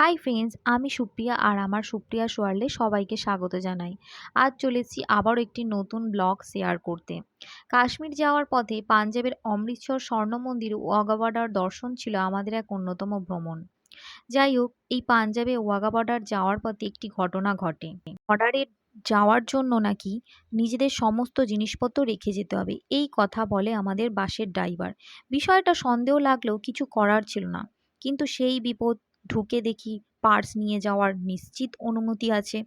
Hi friends আমি সুপ্রিয়া আর আমার সুপ্রিয়া সোয়ার্লে সবাইকে স্বাগত জানাই। আজ চলেছি আবারও একটি নতুন ব্লগ শেয়ার করতে। কাশ্মীর যাওয়ার পথে পাঞ্জাবের অমৃতসর স্বর্ণ মন্দির ওয়াঘা বর্ডার দর্শন ছিল আমাদের এক অন্যতম ভ্রমণ। যাই হোক, এই পাঞ্জাবে ওয়াঘা বর্ডার যাওয়ার পথে একটি ঘটনা ঘটে। বর্ডারে যাওয়ার জন্য নাকি নিজেদের সমস্ত জিনিসপত্র রেখে যেতে হবে, এই কথা বলে আমাদের বাসের ড্রাইভার। বিষয়টা সন্দেহ লাগলেও কিছু করার ছিল না, কিন্তু সেই বিপদ ঢুকে দেখি পার্স নিয়ে যাওয়ার নিশ্চিত অনুমতি আছে।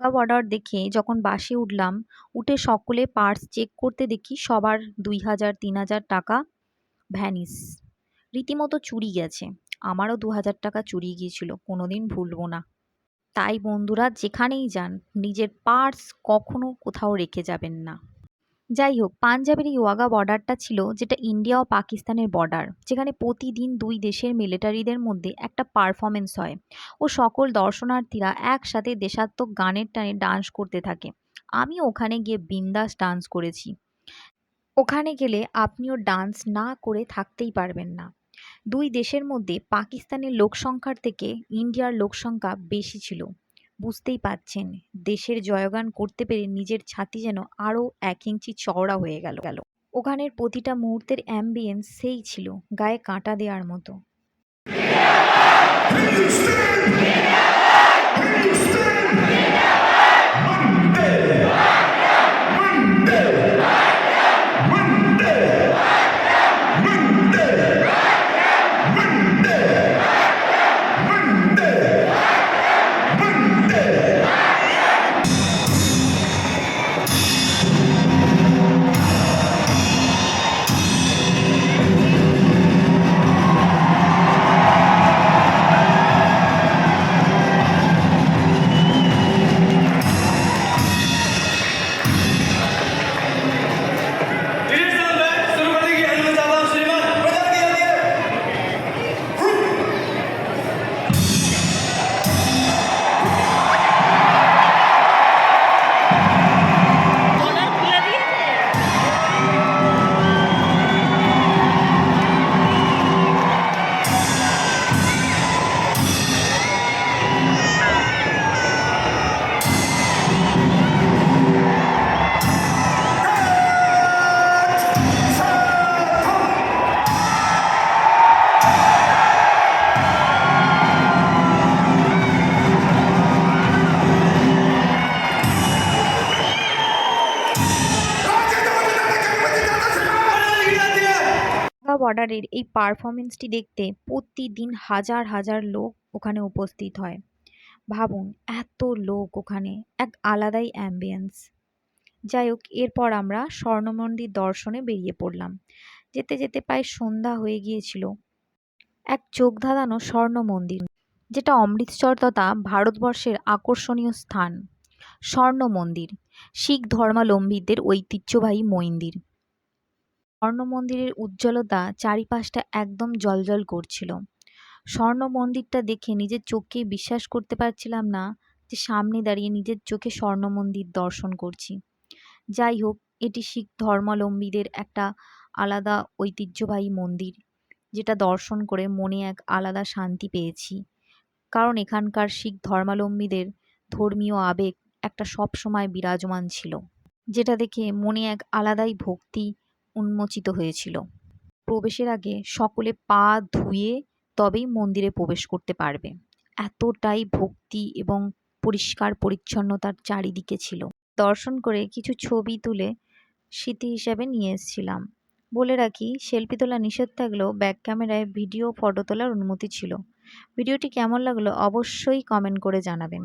অর্ডার দেখে যখন বাসে উঠলাম, উঠে সকলে পার্স চেক করতে দেখি সবার দুই হাজার, তিন হাজার টাকা ভ্যানিস রীতিমতো চুরি গেছে, আমারও দু হাজার টাকা চুরি গিয়েছিল, কোনোদিন ভুলবো না। তাই বন্ধুরা যেখানেই যান, নিজের পার্স কখনো কোথাও রেখে যাবেন না। যাই হোক, পাঞ্জাবের এই ওয়াগা বর্ডারটা ছিল যেটা ইন্ডিয়া ও পাকিস্তানের বর্ডার, যেখানে প্রতিদিন দুই দেশের মিলিটারিদের মধ্যে একটা পারফরমেন্স হয়। ও সকল দর্শনার্থীরা একসাথে দেশাত্মক গানের টানে ডান্স করতে থাকে। আমি ওখানে গিয়ে বিন্দাস ডান্স করেছি। ওখানে গেলে আপনিও ডান্স না করে থাকতেই পারবেন না। দুই দেশের মধ্যে পাকিস্তানের লোকসংখ্যার থেকে ইন্ডিয়ার লোকসংখ্যা বেশি ছিল। বুঝতেই পারছেন। দেশের জয়গান করতে পেরে নিজের ছাতি যেন আরও এক ইঞ্চি চওড়া হয়ে গেল। গেল ওখানের প্রতিটা মুহূর্তের অ্যাম্বিয়েন্স সেই ছিল, গায়ে কাঁটা দেওয়ার মতো। ওয়াঘা বর্ডারের এই পারফরমেন্সটি দেখতে প্রতিদিন হাজার হাজার লোক ওখানে উপস্থিত হয়। ভাবুন, এত লোক ওখানে, এক আলাদাই অ্যাম্বিয়েন্স যাই হোক, এরপর আমরা স্বর্ণমন্দির দর্শনে বেরিয়ে পড়লাম। যেতে যেতে প্রায় সন্ধ্যা হয়ে গিয়েছিল। এক চোখ ধাঁধানো স্বর্ণ মন্দির যেটা অমৃতসর তথা ভারতবর্ষের আকর্ষণীয় স্থান। স্বর্ণ মন্দির শিখ ধর্মাবলম্বীদের ঐতিহ্যবাহী মন্দির। স্বর্ণ মন্দিরের উজ্জ্বলতা চারিপাশটা একদম জ্বলজ্বল করছিল। স্বর্ণ মন্দিরটা দেখে নিজের চোখকে বিশ্বাস করতে পারছিলাম না যে সামনে দাঁড়িয়ে নিজের চোখে স্বর্ণ মন্দির দর্শন করছি। যাই হোক, এটি শিখ ধর্মাবলম্বীদের একটা আলাদা ঐতিহ্যবাহী মন্দির, যেটা দর্শন করে মনে এক আলাদা শান্তি পেয়েছি। কারণ এখানকার শিখ ধর্মাবলম্বীদের ধর্মীয় আবেগ একটা সব সময় বিরাজমান ছিল, যেটা দেখে মনে এক আলাদাই ভক্তি উন্মোচিত হয়েছিল। প্রবেশের আগে সকলে পা ধুয়ে তবেই মন্দিরে প্রবেশ করতে পারবে। এতটাই ভক্তি এবং পরিষ্কার পরিচ্ছন্নতার চারিদিকে ছিল। দর্শন করে কিছু ছবি তুলে স্মৃতি হিসাবে নিয়ে এসেছিলাম। বলে রাখি, সেলফি তোলা নিষেধ থাকলেও ব্যাক ক্যামেরায় ভিডিও, ফটো তোলার অনুমতি ছিল। ভিডিওটি কেমন লাগল অবশ্যই কমেন্ট করে জানাবেন।